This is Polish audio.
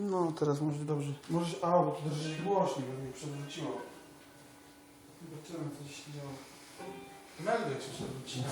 No, teraz może dobrze. Możesz, a, bo tu drżyć głośniej, bo mnie przewróciło. Zobaczymy, co się działo. Meldek się przewróciło.